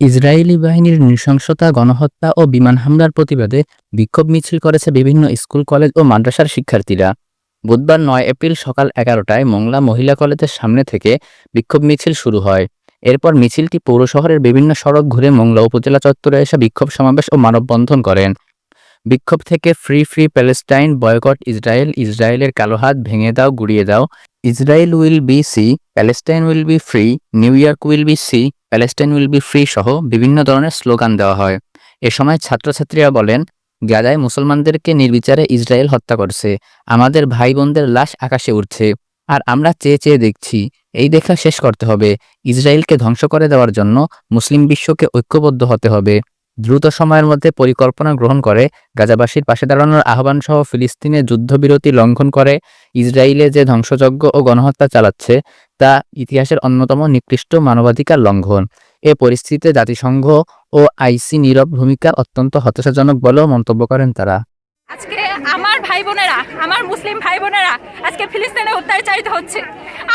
Israeli বাহিনীর নৃশংসতা, গণহত্যা ও বিমান হামলার প্রতিবাদে বিক্ষোভ মিছিল করেছে বিভিন্ন স্কুল, কলেজ ও মাদ্রাসার শিক্ষার্থীরা। বুধবার নয় এপ্রিল সকাল এগারোটায় মংলা মহিলা কলেজের সামনে থেকে বিক্ষোভ মিছিল শুরু হয়। এরপর মিছিলটি পৌর শহরের বিভিন্ন সড়ক ঘুরে মংলা উপজেলা চত্বরে এসে বিক্ষোভ সমাবেশ ও মানববন্ধন করেন। বিক্ষোভ থেকে free free Palestine boycott Israel, ইসরায়েলের কালো হাত ভেঙে দাও, গুড়িয়ে দাও Israel will be sea Palestine will be free New York will be sea Palestine will be free সহ বিভিন্ন ধরনের স্লোগান দেওয়া হয়। এ সময় ছাত্রছাত্রীরা বলেন, গাজায় মুসলমানদেরকে নির্বিচারে ইসরায়েল হত্যা করছে। আমাদের ভাই বোনদের লাশ আকাশে উঠছে আর আমরা চেয়ে চেয়ে দেখছি। এই দেখা শেষ করতে হবে। ইসরায়েলকে ধ্বংস করে দেওয়ার জন্য মুসলিম বিশ্বকে ঐক্যবদ্ধ হতে হবে। দ্রুত সময়ের মধ্যে পরিকল্পনা গ্রহণ করে, গাজাবাসীর পাশে দাঁড়ানোর আহ্বান সহ ফিলিস্তিনে যুদ্ধবিরতি লঙ্ঘন করে, ইসরায়েলে যে ধ্বংসযজ্ঞ ও গণহত্যা চালাচ্ছে, তা ইতিহাসের অন্যতম নিকৃষ্ট মানবাধিকার লঙ্ঘন। এ পরিস্থিতিতে জাতিসংঘ ও আইসি নীরব ভূমিকা অত্যন্ত হতাশাজনক বলেও মন্তব্য করেন তারা। আজকে আমার ভাই বোনেরা, আমার মুসলিম ভাই বোনেরা আজকে ফিলিস্তিনে অত্যাচারিত হচ্ছে।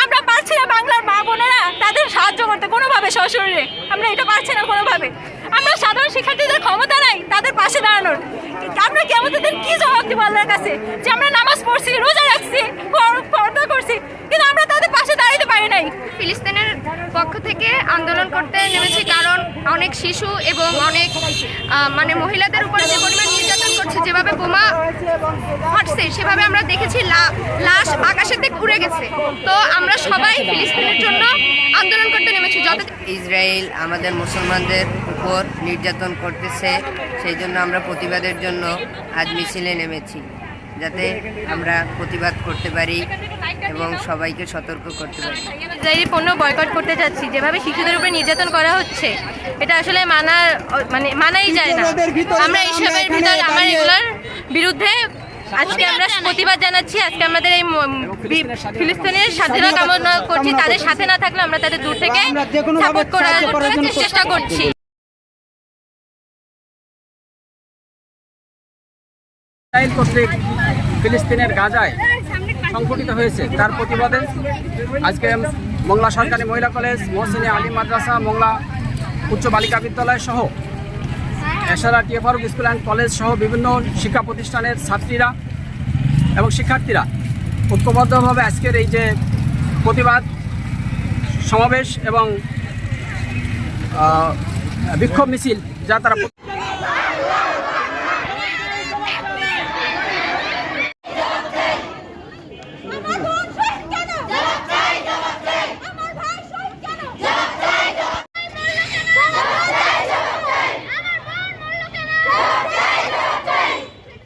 আমরা পারছি না বাংলার মা বোনেরা তাদের সাহায্য করতে, কোনোভাবে সশরীরে। আমরা এটা পারছি না কোনোভাবে। সাধারণ শিক্ষার্থীদের ক্ষমতা নাই, তাদের পাশে দাঁড়ানোর। আমরা কি আমাদের কি জবাব দিব আল্লাহর কাছে? যে আমরা নামাজ পড়ছি, রোজা রাখছি, পর- পর্দা করছি, কিন্তু আমরা তাদের পাশে দাঁড়াতে পারি নাই। ফিলিস্তিনের পক্ষ থেকে আন্দোলন করতে নেমেছি কারণ অনেক শিশু এবং অনেক মানে মহিলাদের উপরে যে পরিমাণ নির্যাতন করছে যেভাবে বোমা ফাটছে। সেভাবে আমরা দেখেছি লাশ আকাশের দিক উড়ে গেছে। তো আমরা সবাই ফিলিস্তিনের জন্য আন্দোলন করতে নেমেছি। যত ইসরায়েল আমাদের মুসলমানদের উপর নির্যাতন করতেছে, সেই জন্য আমরা প্রতিবাদের জন্য আজ মিছিলে নেমেছি। যাতে আমরা প্রতিবাদ করতে পারি এবং সবাইকে সতর্ক করতে পারি। ইসরায়েলি পণ্য বয়কট করতে চাচ্ছি যেভাবে শিশুদের উপরে নির্যাতন করা হচ্ছে এটা আসলে মানার মানে মানাই যায় না। আমরা এইসবের ভিতর আমার এগুলোর বিরুদ্ধে আজকে আমরা প্রতিবাদ জানাচ্ছি আজকে আমাদের এই ম- ফিলিস্তিনের স্বাধীনতা কামনা করছি তাদের সাথে না থাকলে আমরা তাদের দূর থেকে সাপোর্ট করার চেষ্টা করছি। কর্তৃক ফিলিস্তিনের গাজায় সংঘটিত হয়েছে। তার প্রতিবাদে আজকে মংলা সরকারি মহিলা কলেজ, মহসিনী আলী মাদ্রাসা, মংলা উচ্চ বালিকা বিদ্যালয় সহ এশারা টিএ ফারুক স্কুল অ্যান্ড কলেজ সহ বিভিন্ন শিক্ষা প্রতিষ্ঠানের ছাত্রীরা এবং শিক্ষার্থীরা ঐক্যবদ্ধভাবে আজকের এই যে প্রতিবাদ সমাবেশ এবং বিক্ষোভ মিছিল যা তারা